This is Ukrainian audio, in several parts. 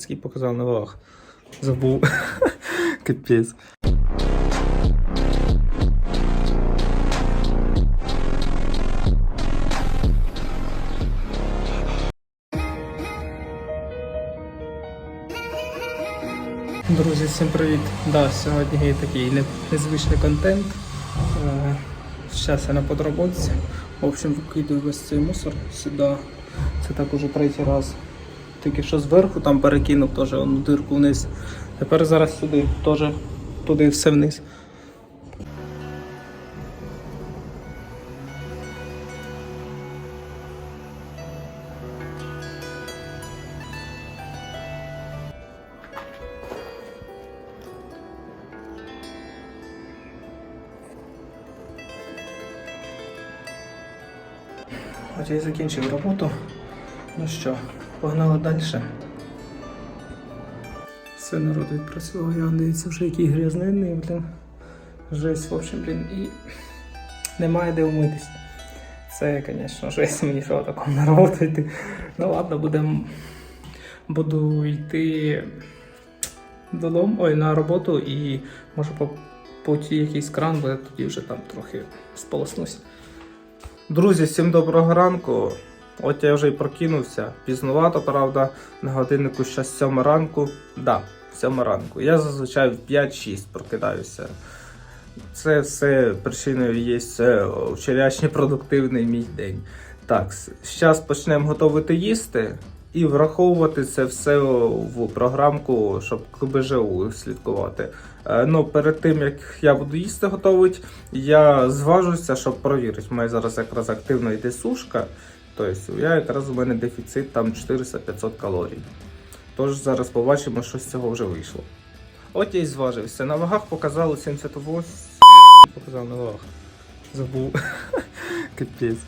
Скільки показав на вагах. Забув. Капець. Друзі, всім привіт! Да, сьогодні є такий незвичний контент. Е, Зараз я на подроботці. В общем, викидаю весь цей мусор сюди. Це так уже третій раз. Тільки що зверху там перекинув теж одну дирку вниз. Тепер зараз сюди теж туди все вниз. Я закінчив роботу. Ну що, погнали далі. Все народ відпрацював, я дивіться вже який грязненний, блін. Жесть, в общем, блін, і немає де вмитись. Це, звісно, жесть мені що такому на роботу йти. Ну ладно, будем... буду йти додому, ой, на роботу і може по путі якийсь кран буде, тоді вже там трохи сполоснусь. Друзі, всім доброго ранку. От я вже й прокинувся. Пізнувато, правда, на годиннику ще 7 ранку. Да, 7 ранку. Я зазвичай в 5-6 прокидаюся. Це все причиною є е, вчорашній продуктивний мій день. Так, зараз почнемо готувати їсти і враховувати це все в програмку, щоб КБЖУ слідкувати. Е, Ну, перед тим як я буду їсти готувати, я зважуся, щоб провірити. У мене зараз якраз активно йде сушка. Тобто я якраз у мене дефіцит там 400-500 калорій. Тож зараз побачимо, що з цього вже вийшло. От я і зважився. На вагах показало 78. Показав на вагах. Забув. Капець.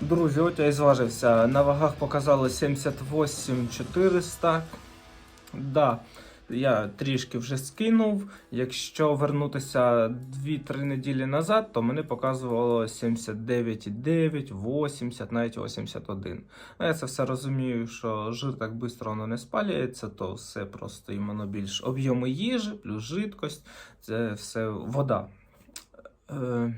Друзі, от я і зважився. На вагах показало 78 400. Да, я трішки вже скинув. Якщо вернутися 2-3 неділі назад, то мене показувало 79,9, 80, навіть 81. Ну, я це все розумію, що жир так швидко воно не спалюється, то все просто іменно більш об'єми їжі, плюс жидкость, це все вода. Е,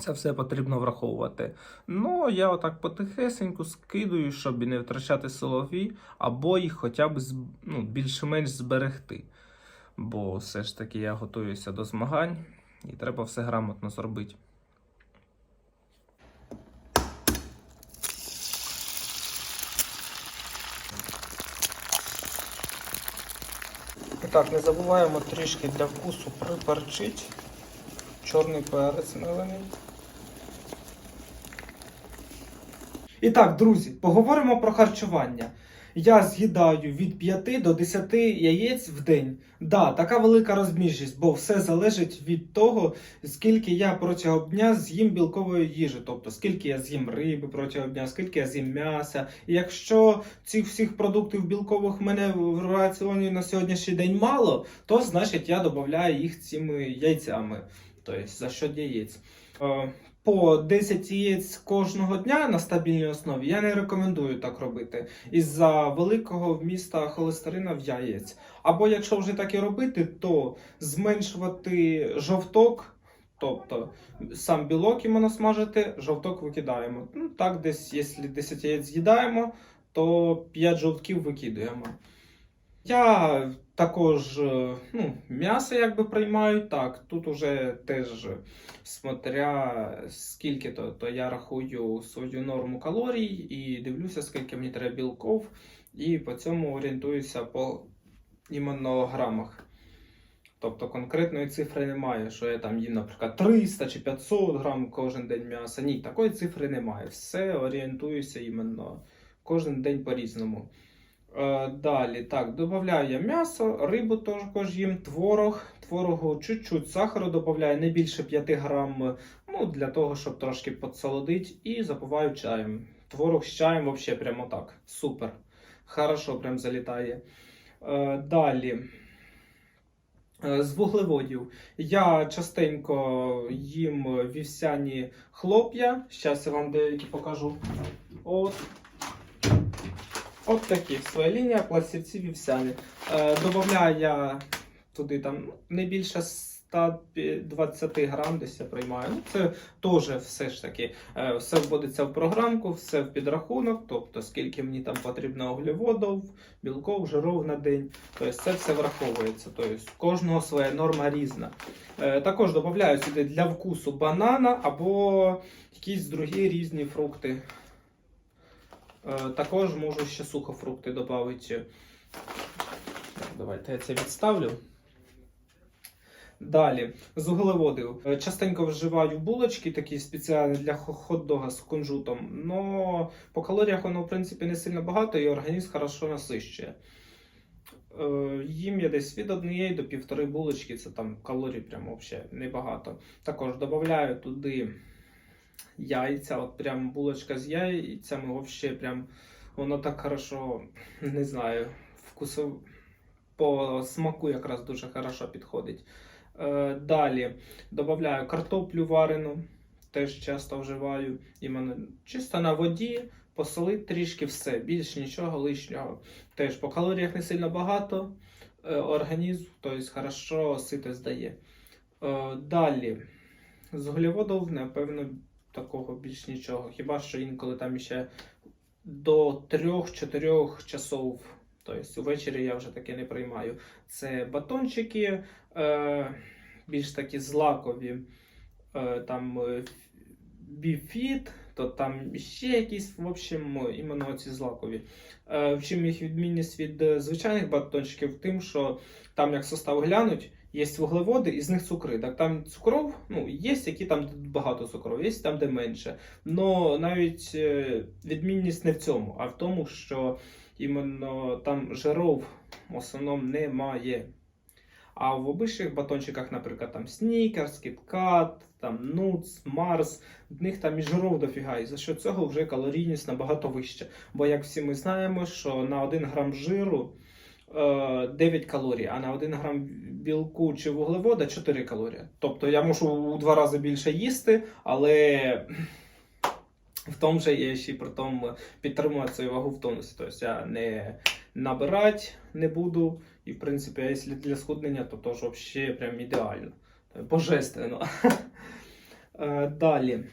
Це все потрібно враховувати. Ну, я отак потихесеньку скидую, щоб і не втрачати силові, або їх хоча б ну, більш-менш зберегти. Бо все ж таки я готуюся до змагань і треба все грамотно зробити. Так, не забуваємо трішки для вкусу приперчити. Чорний перець мелений. І так, друзі, поговоримо про харчування. Я з'їдаю від 5 до 10 яєць в день. Да, така велика розміжність, бо все залежить від того, скільки я протягом дня з'їм білкової їжі, тобто скільки я з'їм риби протягом дня, скільки я з'їм м'яса. І якщо цих всіх продуктів білкових в мене в раціоні на сьогоднішній день мало, то значить я додаю їх цими яйцями, тобто за счет яєць. По 10 яєць кожного дня на стабільній основі я не рекомендую так робити із-за великого вміста холестерина в яєць. Або якщо вже так і робити, то зменшувати жовток, тобто сам білок іменно смажити, жовток викидаємо. Ну так, десь, якщо 10 яєць з'їдаємо, то 5 жовтків викидуємо. Я також е, ну, м'ясо якби приймаю так. Тут уже теж смотря скільки то, то я рахую свою норму калорій і дивлюся, скільки мені треба білков, і по цьому орієнтуюся по іменно грамах. Тобто конкретної цифри немає, що я там їм, наприклад, 300 чи 500 грам кожен день м'яса. Ні, такої цифри немає. Все орієнтуюся іменно кожен день по-різному. Е, Далі, так, додаю я м'ясо, рибу також їм, творог, творогу чуть-чуть сахару додаю, не більше 5 грам, ну, для того, щоб трошки підсолодити, і запиваю чаєм. Творог з чаєм взагалі прямо так. Супер. Хорошо, прям залітає. Е, Далі. Е, З вуглеводів. Я частенько їм вівсяні хлоп'я. Зараз я вам деякі покажу. От. От такі своя лінія пластівці вівсяні. Е, Добавляю я туди там ну, не більше 120 грам десь я приймаю. Ну, це теж все ж таки е, все вводиться в програмку, все в підрахунок, тобто скільки мені там потрібно углеводів, білков, жиров на день. Тобто це все враховується. Тобто кожного своя норма різна. Е, Також додаю сюди для вкусу банана або якісь другі різні фрукти. Е, Також можу ще сухофрукти додати. Давайте я це відставлю. Далі, з углеводів. Е, Частенько вживаю булочки, такі спеціальні для хот-дога з кунжутом. Но по калоріях воно, в принципі, не сильно багато і організм хорошо насищує. Е, Їм я десь від однієї до півтори булочки, це там калорій прям взагалі небагато. Також додаю туди яйця, от прям булочка з яйцями, взагалі прям воно так хорошо, не знаю, вкусу по смаку якраз дуже хорошо підходить. Е, Далі додаю картоплю варену, теж часто вживаю. Іменно чисто на воді, посолити трішки все, більш нічого лишнього. Теж по калоріях не сильно багато, е, організм, тобто хорошо сито здає. Е, Далі з углеводів, напевно, такого більш нічого. Хіба що інколи там ще до 3-4 часов. Тобто ввечері я вже таке не приймаю. Це батончики, е, більш такі злакові, е, там е, біфіт, то там ще якісь, в общем, іменно ці злакові. Е, в чим їх відмінність від е, звичайних батончиків? Тим, що там, як состав глянуть, є вуглеводи, і з них цукри. Так там цукров, ну, є, які там багато цукров, є там, де менше. Но навіть е, відмінність не в цьому, а в тому, що іменно там жиров в основному немає. А в обичних батончиках, наприклад, там Snickers, KitKat, там Nuts, Mars, в них там і жиров дофіга, і за що цього вже калорійність набагато вища. Бо як всі ми знаємо, що на 1 грам жиру 9 калорій, а на 1 грам білку чи вуглевода 4 калорії. Тобто я можу у два рази більше їсти, але в тому же я ще при тому підтримувати свою вагу в тонусі. Тобто я не набирати не буду. І, в принципі, якщо для схуднення, то теж взагалі прям ідеально. Божественно. Е, Далі.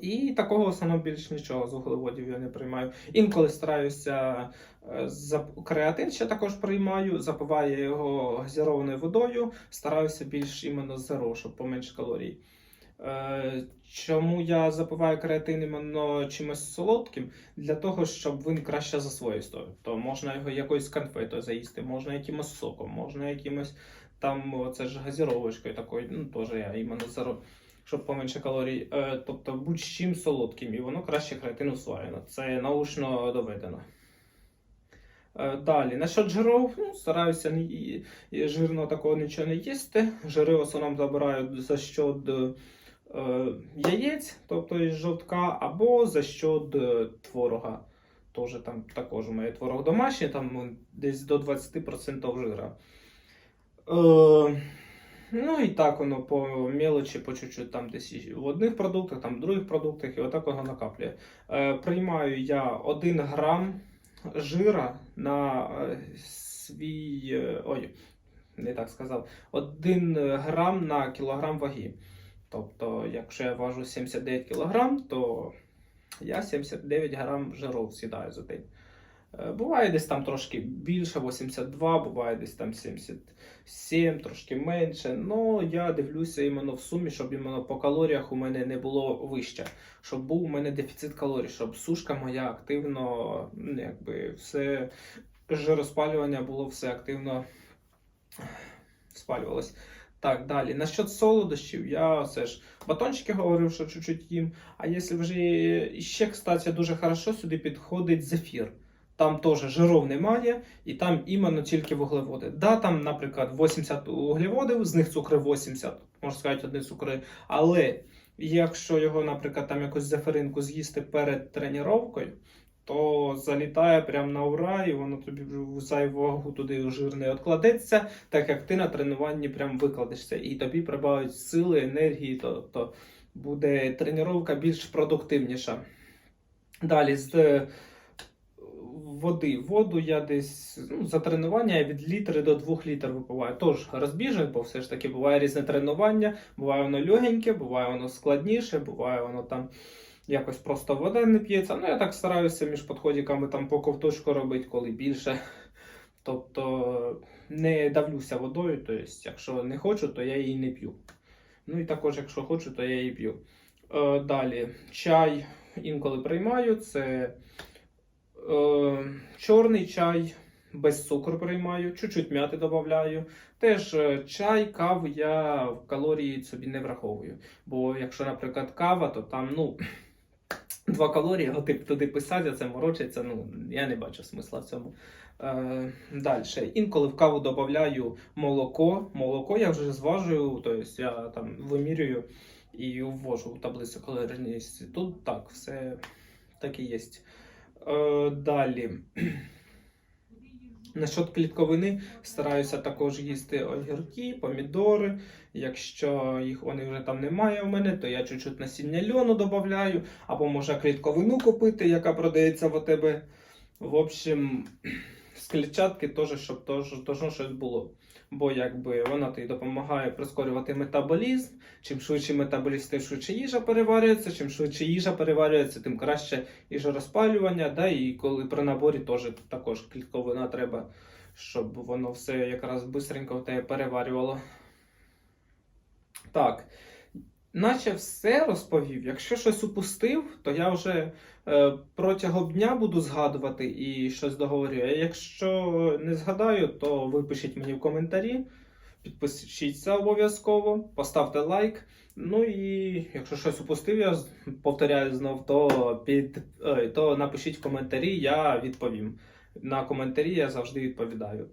І такого основному більш нічого з углеводів я не приймаю. Інколи стараюся е, креатин ще також приймаю, запиваю його газірованою водою, стараюся більш іменно зеро, щоб поменше калорій. Е, Чому я запиваю креатин іменно чимось солодким? Для того, щоб він краще засвоївся. То можна його якоюсь конфетою заїсти, можна якимось соком, можна якимось там це ж газіровочкою такою, ну теж я іменно зеро, щоб поменше калорій. Е, тобто будь-чим солодким, і воно краще креатин усвоєно. Це научно доведено. Е, Далі, насчет жиров, ну, стараюся не жирного такого нічого не їсти. Жири в основному забираю за счет е, яєць, тобто із жовтка, або за е, творога. Тоже там також мене творог домашній, там десь до 20% жира. Е, ну і так воно по мелочі, по чуть-чуть там десь в одних продуктах, там в других продуктах, і отак воно накаплює. Е, приймаю я 1 грам жира на е, свій. е, Ой, не так сказав. 1 грам на кілограм ваги. Тобто, якщо я важу 79 кілограм, то я 79 грам жиров сідаю за день. Е, Буває десь там трошки більше, 82, буває десь там 77, трошки менше. Ну я дивлюся іменно в сумі, щоб іменно по калоріях у мене не було вище, щоб був у мене дефіцит калорій, щоб сушка моя активно, ну, якби все жироспалювання було все активно спалювалось. Так, далі. Насчет солодощів, я все ж батончики говорив, що чуть-чуть їм. А якщо вже ще, кстати, дуже хорошо сюди підходить зефір. Там теж жиров немає, і там іменно тільки вуглеводи. Да, там, наприклад, 80 вуглеводів, з них цукри 80, можна сказати, одні цукри. Але якщо його, наприклад, там якусь зеферинку з'їсти перед тренуванням, то залітає прямо на ура, і воно тобі в зайву туди жир не відкладеться, так як ти на тренуванні прям викладешся, і тобі прибавить сили, енергії, тобто буде тренування більш продуктивніша. Далі з води. Воду я десь ну, за тренування від літри до двох літр випиваю. Тож розбіжок, бо все ж таки буває різне тренування, буває воно легеньке, буває воно складніше, буває воно там якось просто вода не п'ється. Ну я так стараюся між підходиками там по ковточку робити, коли більше. Тобто не давлюся водою, тобто, якщо не хочу, то я її не п'ю. Ну і також, якщо хочу, то я її п'ю. Е, далі, чай інколи приймаю. Це е, чорний чай без цукру приймаю, чуть-чуть м'яти додаю. Теж е, чай, каву я в калорії собі не враховую. Бо якщо, наприклад, кава, то там, ну. Два калорії, а тип туди писати, а це морочиться. Ну, я не бачу смисла в цьому. Е, Далі. Інколи в каву додаю молоко. Молоко я вже зважую, тобто я там вимірюю і ввожу в таблицю калорійності. Тут так, все так і є. Е, далі. Насчет клітковини стараюся також їсти огірки, помідори. Якщо їх вони вже там немає у мене, то я чуть-чуть насіння льону додаю, або може клітковину купити, яка продається в тебе. В общем, з клітчатки теж, щоб теж, теж щось було. Бо якби вона тобі допомагає прискорювати метаболізм. Чим швидше метаболізм, тим швидше їжа переварюється. Чим швидше їжа переварюється, тим краще їжорозпалювання. Да? І коли при наборі теж також клітковина треба, щоб воно все якраз швидко в тебе переварювало. Так. Наче все розповів. Якщо щось упустив, то я вже протягом дня буду згадувати і щось договорю. А якщо не згадаю, то ви пишіть мені в коментарі, підпишіться обов'язково, поставте лайк. Ну і якщо щось упустив, я повторяю знов, то, під, то напишіть в коментарі, я відповім. На коментарі я завжди відповідаю.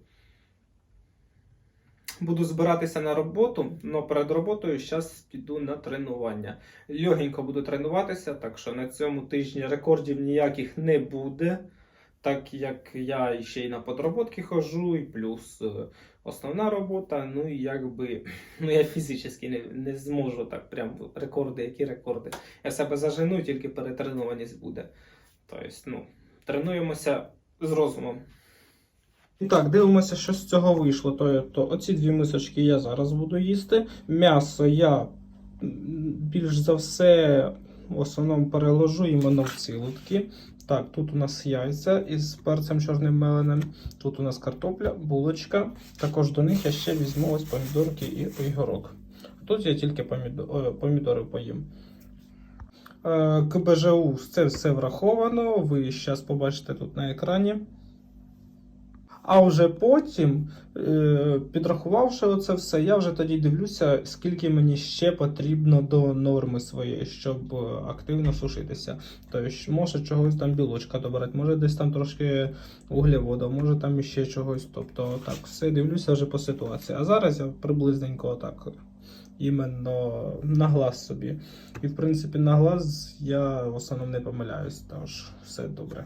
Буду збиратися на роботу, але перед роботою зараз піду на тренування. Легенько буду тренуватися, так що на цьому тижні рекордів ніяких не буде. Так як я ще й на подроботки ходжу, і плюс е, основна робота. Ну і якби ну я фізично не, не зможу так прям рекорди, які рекорди. Я себе зажену, тільки перетренованість буде. Тобто, ну, тренуємося з розумом. І так, дивимося, що з цього вийшло. То, то оці дві мисочки я зараз буду їсти. М'ясо я більш за все в основному переложу іменно в цілотки. Так, тут у нас яйця із перцем чорним меленим. Тут у нас картопля, булочка. Також до них я ще візьму ось помідорки і огірок. Тут я тільки помідо- помідори поїм. Е, КБЖУ це все враховано. Ви зараз побачите тут на екрані. А вже потім, е, підрахувавши оце все, я вже тоді дивлюся, скільки мені ще потрібно до норми своєї, щоб е, активно сушитися. Тобто, може чогось там білочка добрати, може десь там трошки углевода, може там іще чогось. Тобто, так, все дивлюся вже по ситуації. А зараз я приблизненько отак. Іменно на глаз собі. І в принципі на глаз я в основному не помиляюсь, тож все добре.